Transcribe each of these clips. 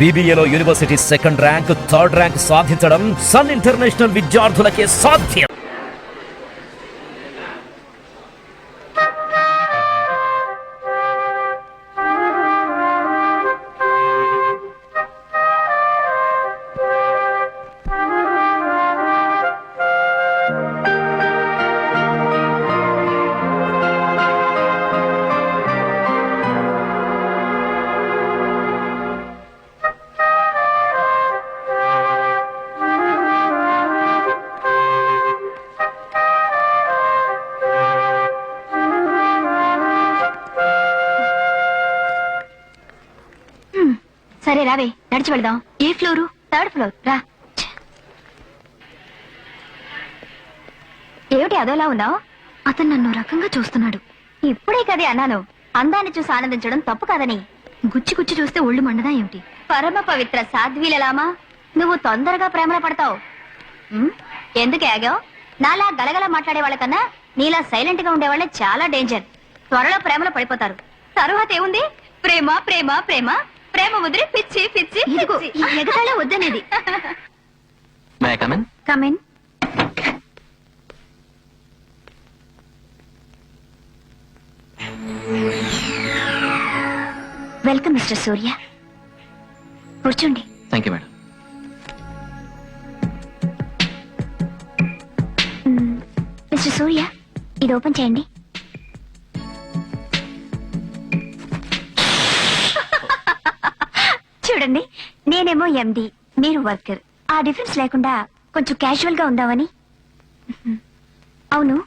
బీబీఏలో university second rank third rank సాధించడం sun international విద్యార్థులకే సాధ్యం. సరే రావే నడిచి వెళదాం. ఏ ఫ్లోరు? Third floor. రా. ఏమిటి అదోలా ఉన్నావు? అతను నన్ను రకంగా చూస్తున్నాడు. ఇప్పుడే కదే అన్నాను. అందాన్ని చూసి ఆనందించడం తప్పు కాదని. గుచ్చి గుచ్చి చూస్తే ఒళ్ళు మండదా ఏమిటి? పరమ పవిత్ర సాధ్వీలలామా నువ్వు తొందరగా ప్రేమలో పడతావు. ఎందుకు ఆగావు? నాలా గలగల మాట్లాడే వాళ్ళకన్నా నీలా సైలెంట్గా ఉండేవాళ్ళే చాలా డేంజర్. త్వరలో ప్రేమలో పడిపోతారు. తరువాత ఏముంది? ప్రేమ ప్రేమ ప్రేమ. ప్రేమ ముదిరి పిచ్చి పిచ్చి ఎగతాళే వద్దనేది. May come in come in welcome mister Surya కూర్చోండి. Thank you madam. Mister Surya ఇది ఓపెన్ చేయండి. చూడండి నేనేమో ఎండి మీరు వర్కర్. ఆ డిఫరెన్స్ లేకుండా కొంచెం క్యాజువల్గా ఉందామని. అవును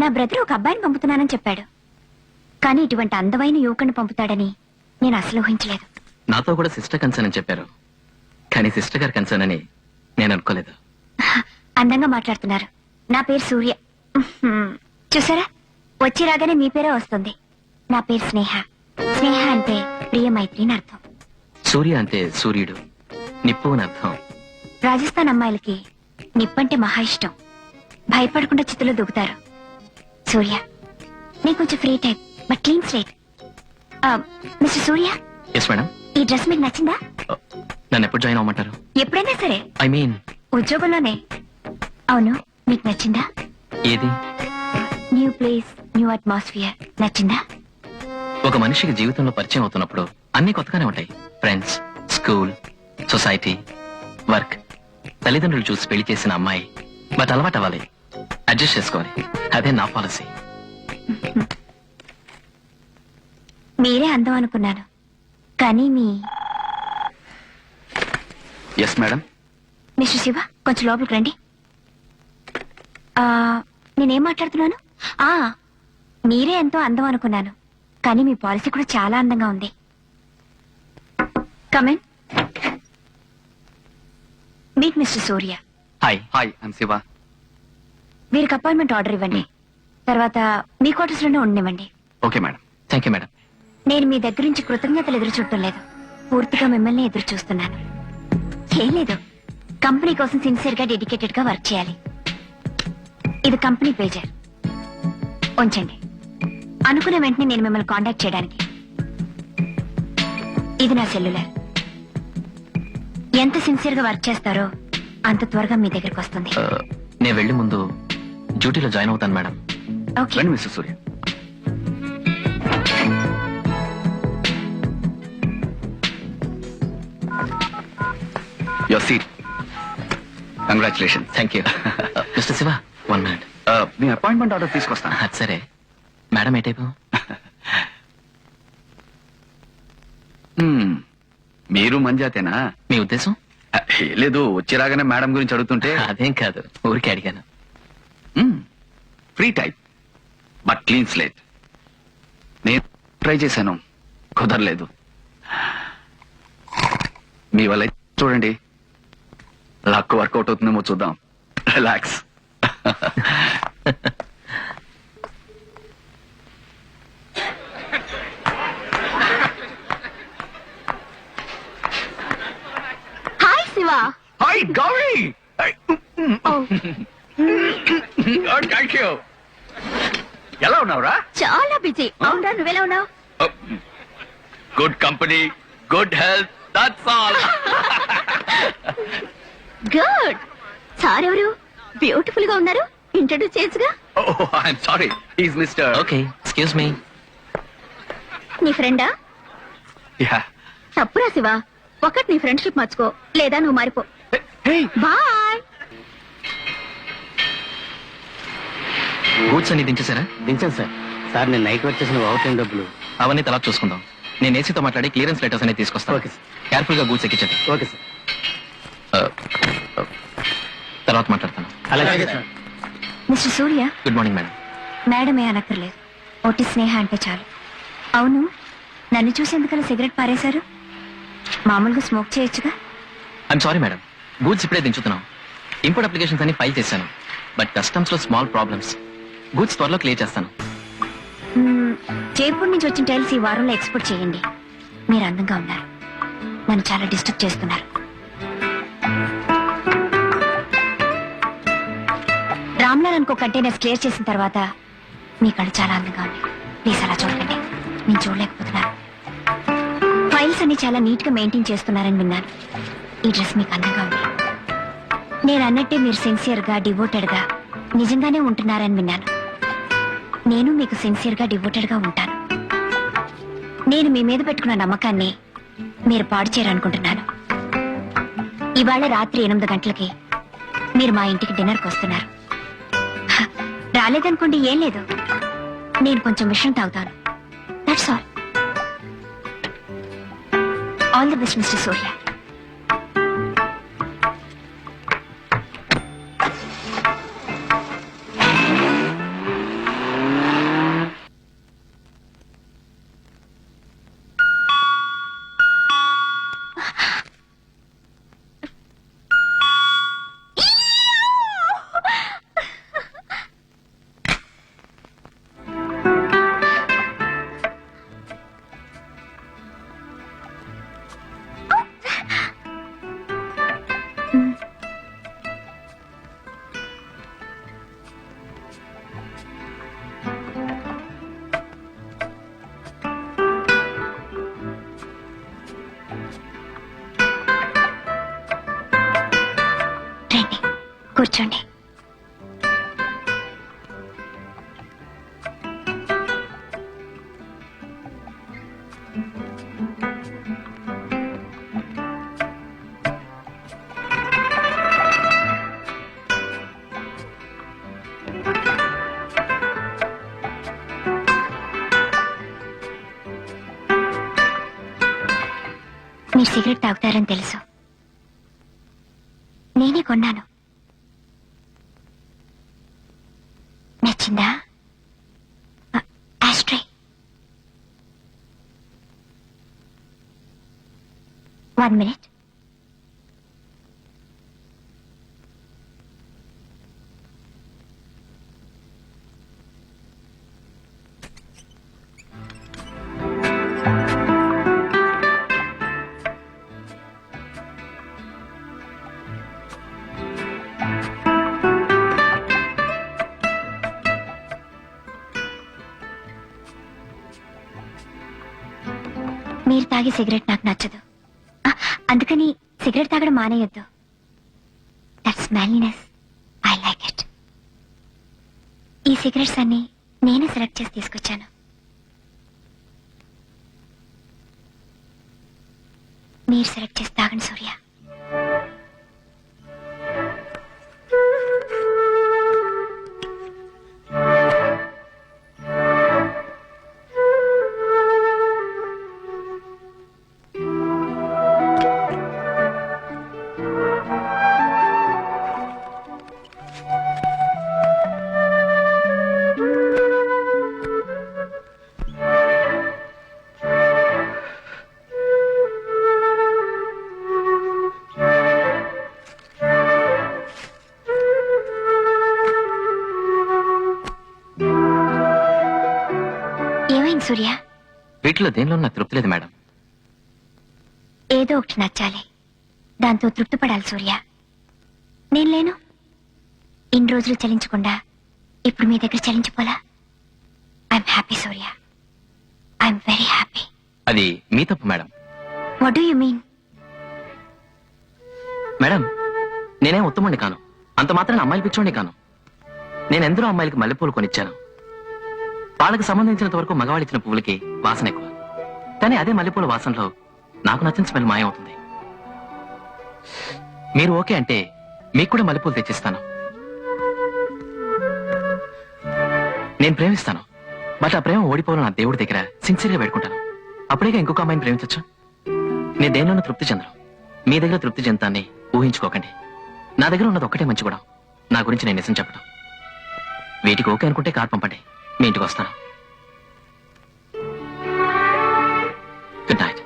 నా బ్రదర్ ఒక అబ్బాయిని పంపుతున్నానని చెప్పాడు. కానీ ఇటువంటి అందమైన యువకుని పంపుతాడని నేను అసలు ఊహించలేదు. నాతో కూడా సిస్టర్ కన్సర్న్ అని చెప్పారు. కానీ సిస్టర్ గారు కన్సర్న్ అని నేను అనుకోలేదు. అందంగా మాట్లాడుతున్నారు. నా పేరు సూర్య. చూసారా? వచ్చి రాగానే మీ పేరే వస్తుంది. నా పేరు స్నేహ. స్నేహ అంటే ప్రియ మైత్రి అని అర్థం. సూర్య అంటే సూర్యుడు. నిప్పు అని అర్థం. రాజస్థాన్ అమ్మాయిలకి నిప్పంటే మహా ఇష్టం. భయపడకుండా చిత్తులో దూకుతారు. సూర్య నేను కొంచెం free type but clean slate. Mister Surya? Yes madam ఈ డ్రెస్ మీకు నచ్చిందా? నన్ను ఎప్పుడు జాయిన్ అవ్వమంటారు? ఎప్పుడైనా సరే. ఐ మీన్ ఉద్యోగంలోనే. అవును మీకు నచ్చిందా? ఏది? న్యూ ప్లేస్ న్యూ అట్మాస్ఫియర్ నచ్చిందా? ఒక మనిషికి జీవితంలో పరిచయం అవుతున్నప్పుడు అన్ని కొత్తగానే ఉంటాయి. ఫ్రెండ్స్ స్కూల్ సొసైటీ వర్క్ తల్లిదండ్రులు చూసి పెళ్ళి చేసిన అమ్మాయి. బట్ అలవాటు అవ్వాలి. అడ్జస్ట్ చేసుకోవాలి. అదే నా పాలసీ మీరే అందం అనుకున్నాను. కానీ మీ ఎస్ మేడం మిస్టర్ శివ కొంచెం లోపలికి రండి. ఆ, నేనేం మాట్లాడుతున్నాను? ఆ మీరే ఎంతో అందం అనుకున్నాను. కానీ మీ పాలసీ కూడా చాలా అందంగా ఉంది. Come and meet mister Surya hi hi I'm Shiva వీరికి అపాయింట్మెంట్ ఆర్డర్ ఇవ్వండి. తర్వాత మీ క్వార్టర్స్లోనే ఉండనివ్వండి. Okay madam thank you madam నేను మీ దగ్గర నుంచి కృతజ్ఞతలు ఎదురు చూడటం లేదు. పూర్తిగా మిమ్మల్ని ఎదురు చూస్తున్నాను. ఏం లేదు. కంపెనీ కోసం సిన్సియర్గా డెడికేటెడ్గా వర్క్ చేయాలి. ఇది కంపెనీ పేజర్. ఉంచండి. అనుకున్న వెంటనే నేను మిమ్మల్ని కాంటాక్ట్ చేయడానికి. ఇది నా సెల్యులర్. ఎంత సిన్సియర్గా వర్క్ చేస్తారో అంత త్వరగా మీ దగ్గరకు వస్తుంది. నేను వెళ్ళి ముందు డ్యూటీలో జాయిన్ అవుతాను మేడం. ఓకే. రండి mister Surya. Your seat congratulation thank you mister Shiva one minute me appointment order తీసుకొస్తాను. సరే. మేడం ఏ టైపు? మీరు మంజాతేనా? మీ ఉద్దేశం? ఏ లేదు వచ్చి రాగానే మేడం గురించి అడుగుతుంటే. అదేం కాదు ఊరికే అడిగాను. Free type but clean slate. నేను ట్రై చేశాను కుదరలేదు. మీ వల్ల చూడండి లక్ వర్కౌట్ అవుతుందేమో చూద్దాం. Relax hi Shiva. Hi Gauri thank you ఎలా ఉన్నావురా? చాలా బిజీ అవునా నువ్వెలా ఉన్నావు? Good company good health that's all good sir ఎవరు బ్యూటిఫుల్గా ఉన్నారు? ఇంట్రడ్యూస్ చేయొచ్చుగా ఓ I'm sorry is mister okay excuse me నీ ఫ్రెండా? యా తప్పురా శివ. ఒకటి నీ ఫ్రెండ్షిప్ మర్చుకో లేదా నువ్వు మారిపో. బాయ్. గూడ్స్ అన్ని దించేశారా? దించాను సార్. సార్ నేను నైట్ వర్క్ చేసిన ఓవర్ టైం డబ్బులు. అవన్నీ తర్వాత చూసుకుందాం. నేను ఏసీతో మాట్లాడి క్లియరెన్స్ లెటర్స్ అనేది తీసుకొస్తాను ఓకే సార్. కేర్ఫుల్గా గూడ్స్ ఎక్కించండి. Okay sir. తర్వాత మాట్లాడతాను. అలాగే sir. Mister Surya. Good morning madam మేడమే అనక్కర్లేదు. ఒట్టి స్నేహ అంటే చాలు. అవును నన్ను చూసి ఎందుకలా సిగరెట్ పారేశారు? మామూలుగా స్మోక్ చేయొచ్చుగా? ఐఎమ్ సారీ మేడం గూడ్స్ ఇప్పుడే దించుతున్నాం. ఇంపోర్ట్ అప్లికేషన్స్ అన్ని ఫైల్ చేశాను. బట్ కస్టమ్స్లో స్మాల్ ప్రాబ్లమ్స్ గూడ్స్ త్వరలో క్లియర్ చేస్తాను. జైపూర్ నుంచి వచ్చిన టైల్స్ ఈ వారంలో ఎక్స్పోర్ట్ చేయండి. మీరు అందంగా ఉన్నారు. నన్ను చాలా డిస్టర్బ్ చేస్తున్నారు. రామ్లాల్ అనుకో కంటైనర్స్ క్లియర్ చేసిన తర్వాత మీ కళ్ళు చాలా అందంగా ఉన్నాయి. ప్లీజ్ అలా చూడకండి. నేను చూడలేకపోతున్నాను. అన్ని చాలా నీట్గా మెయింటైన్ చేస్తున్నారని విన్నాను. ఈ డ్రెస్ మీకు అందంగా ఉంది. నేను అన్నట్టే మీరు సిన్సియర్గా డివోటెడ్గా నిజంగానే ఉంటున్నారని విన్నాను. నేను మీకు సిన్సియర్గా డివోటెడ్గా ఉంటాను. నేను మీ మీద పెట్టుకున్న నమ్మకాన్ని మీరు పాడు చేయాలనుకుంటున్నాను. ఇవాళ రాత్రి ఎనిమిది గంటలకి మీరు మా ఇంటికి డిన్నర్కి వస్తున్నారు. రాలేదనుకోండి ఏం లేదు. నేను కొంచెం విషయం తాగుతాను. That's all all the best mister Surya కూర్చోండి. మీరు సిగరెట్ తాగుతారని తెలుసు. నేనే కొన్నాను. నచ్చిందా? Ashtray one minute. మీరు తాగే సిగరెట్ నాకు నచ్చదు. అందుకని సిగరెట్ తాగడం మానేయొద్దు. దట్స్ ఐ లైక్ ఇట్ ఈ సిగరెట్స్ అన్ని నేనే సెలెక్ట్ చేసి తీసుకొచ్చాను. మీరు సెలెక్ట్ చేసి తాగండి సూర్య. ఏమైంది సూర్య? వీటిలో దేనిలో నాకు తృప్తి లేదు మేడం. ఏదో ఒకటి నచ్చాలి. దాంతో తృప్తి పడాలి సూర్య. నేను లేను. ఇన్ని రోజులు చలించకుండా ఇప్పుడు మీ దగ్గర చలించిపోలా I'm happy Surya. I'm very happy అది మీ తప్పు madam. What do you mean madam నేనే ఉత్తముడిని కాను. అంత మాత్రం అమ్మాయిలు పిచ్చోండి కాను. నేను ఎందరో అమ్మాయిలకి మల్లెపూలు కొనిచ్చాను. వాళ్ళకి సంబంధించినంత వరకు మగవాళ్ళు ఇచ్చిన పువ్వులకి వాసన ఎక్కువ. కానీ అదే మల్లెపూల వాసనలో నాకు నచ్చిన స్మెల్ మాయమవుతుంది. మీరు ఓకే అంటే మీకు కూడా మల్లెపూలు తెచ్చిస్తాను. నేను ప్రేమిస్తాను. బట్ ఆ ప్రేమ ఓడిపోవాలని నా దేవుడి దగ్గర సిన్సియర్గా పెట్టుకుంటాను అప్పుడేగా ఇంకొక అమ్మాయిని ప్రేమించచ్చు? నేను దేనిలోనూ తృప్తి చెందను. మీ దగ్గర తృప్తి చెందాన్ని ఊహించుకోకండి. నా దగ్గర ఉన్నది ఒక్కటే మంచి కూడా నా గురించి నేను నిజం చెప్పడం వీటికి ఓకే అనుకుంటే కార్ పంపండి మీ ఇంటికి వస్తాను. Good night